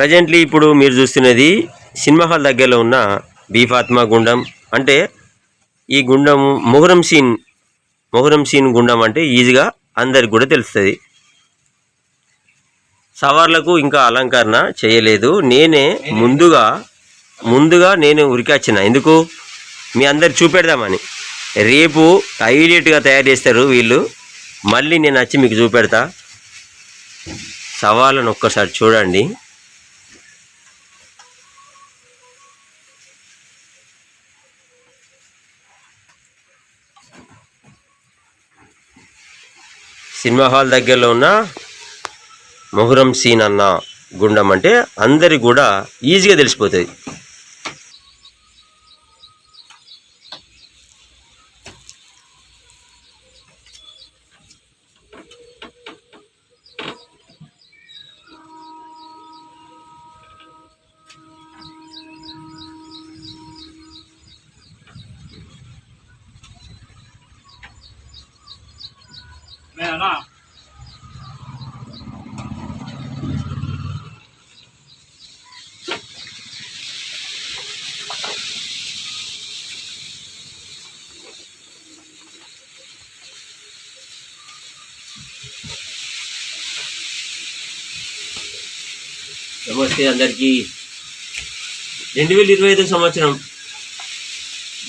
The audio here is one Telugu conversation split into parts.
ప్రజెంట్లీ ఇప్పుడు మీరు చూస్తున్నది సినిమా హాల్ దగ్గరలో ఉన్న బీఫాత్మా గుండం. అంటే ఈ గుండం మొహరం సీన్ మొహరం సీన్ గుండం అంటే ఈజీగా అందరికి కూడా తెలుస్తుంది. సవార్లకు ఇంకా అలంకరణ చేయలేదు. నేనే ముందుగా ముందుగా నేను ఉరికొచ్చిన ఎందుకు? మీ అందరు చూపెడదామని. రేపు హైలైట్గా తయారు చేస్తారు వీళ్ళు. మళ్ళీ నేను వచ్చి మీకు చూపెడతా. సవాళ్ళను ఒక్కసారి చూడండి. సినిమా హాల్ దగ్గరలో ఉన్న మొహరం సీన్ అన్న గుండం అంటే అందరికి కూడా ఈజీగా తెలిసిపోతుంది మేనా ah. నమస్తే అందరికీ. రెండు వేల ఇరవై ఐదు సంవత్సరం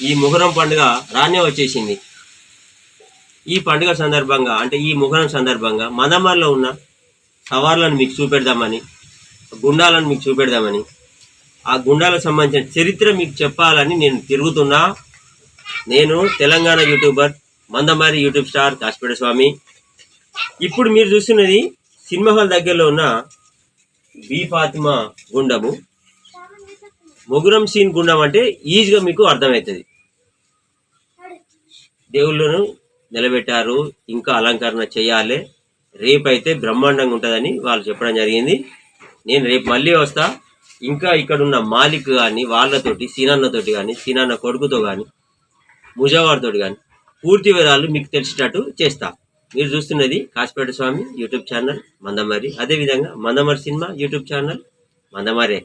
ఈ మొహరం పండుగ రానే వచ్చేసింది. ఈ పండుగ సందర్భంగా అంటే ఈ మొహరం సందర్భంగా మదమర్లో ఉన్న సవార్లను మీకు చూపెడదామని గుండాలను మీకు చూపెడదామని ఆ గుండాలకు సంబంధించిన చరిత్ర మీకు చెప్పాలని నేను తిరుగుతున్నా. నేను Telangana YouTuber Mandamarri YouTube star Kasipet Swamy. ఇప్పుడు మీరు చూస్తున్నది సినిమా హాల్ దగ్గరలో ఉన్న బి ఫాతిమా గుండము. మొగురం సీన్ గుండం అంటే ఈజీగా మీకు అర్థమవుతుంది. దేవుళ్ళను నిలబెట్టారు. ఇంకా అలంకరణ చేయాలి. రేపైతే బ్రహ్మాండంగా ఉంటుందని వాళ్ళు చెప్పడం జరిగింది. నేను రేపు మళ్ళీ వస్తా. ఇంకా ఇక్కడ ఉన్న మాలిక్ కానీ వాళ్ళతోటి సీనాన్నతోటి కానీ సీనాన్న కొడుకుతో కానీ ముజావార్తోటి కానీ పూర్తి వివరాలు మీకు తెలిసేటట్టు చేస్తా. మీరు చూస్తున్నది కాశపేట స్వామి యూట్యూబ్ ఛానల్ మందమరి అదేవిధంగా మందమరి సినిమా యూట్యూబ్ ఛానల్ మందమరే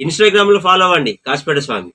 ఇన్స్టాగ్రామ్లో ఫాలో అవ్వండి కాశపేట స్వామి.